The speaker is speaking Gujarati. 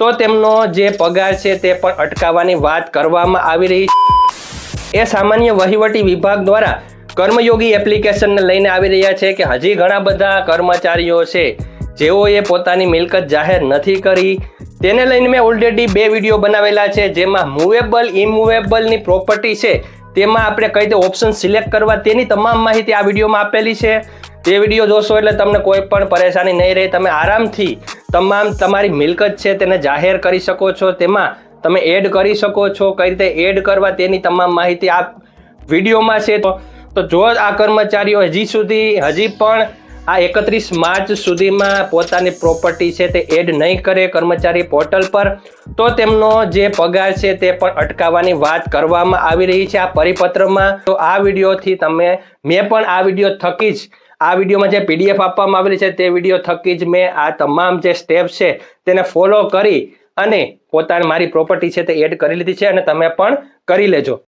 તો તેમનો જે પગાર છે તે પણ અટકાવવાની વાત કરવામાં આવી રહી છે. એ સામાન્ય વહીવટી વિભાગ દ્વારા કર્મયોગી એપ્લિકેશનને લઈને આવી રહ્યા છે કે હજી ઘણા બધા કર્મચારીઓ છે, જેઓએ પોતાની મિલકત જાહેર નથી કરી. તેને લઈને મેં ઓલરેડી બે વીડિયો બનાવેલા છે, જેમાં મૂવેબલ ઇમૂવેબલની પ્રોપર્ટી છે, તેમાં આપણે કઈ રીતે ઓપ્શન સિલેક્ટ કરવા તેની તમામ માહિતી આ વિડીયોમાં આપેલી છે. તે વીડિયો જોશો એટલે તમને કોઈ પણ પરેશાની નહીં રહે. તમે આરામથી તમામ તમારી મિલકત છે તેને જાહેર કરી શકો છો. તેમાં તમે એડ કરી શકો છો. કઈ રીતે એડ કરવા તેની તમામ માહિતી આ વિડીયોમાં છે. તો જો આ કર્મચારીઓ હજી સુધી, હજી પણ આ એકત્રીસ માર્ચ સુધીમાં પોતાની પ્રોપર્ટી છે તે એડ નહીં કરે કર્મચારી પોર્ટલ પર, તો તેમનો જે પગાર છે તે પણ અટકાવવાની વાત કરવામાં આવી રહી છે આ પરિપત્રમાં. તો આ વિડીયોથી તમે મેં પણ આ વીડિયો થકી જ આ વિડીયોમાં જે પીડીએફ આપવામાં આવેલી છે તે વીડિયો થકી જ મેં આ તમામ જે સ્ટેપ્સ છે તેને ફોલો કરી અને પોતાની મારી પ્રોપર્ટી છે તે એડ કરી લીધી છે અને તમે પણ કરી લેજો.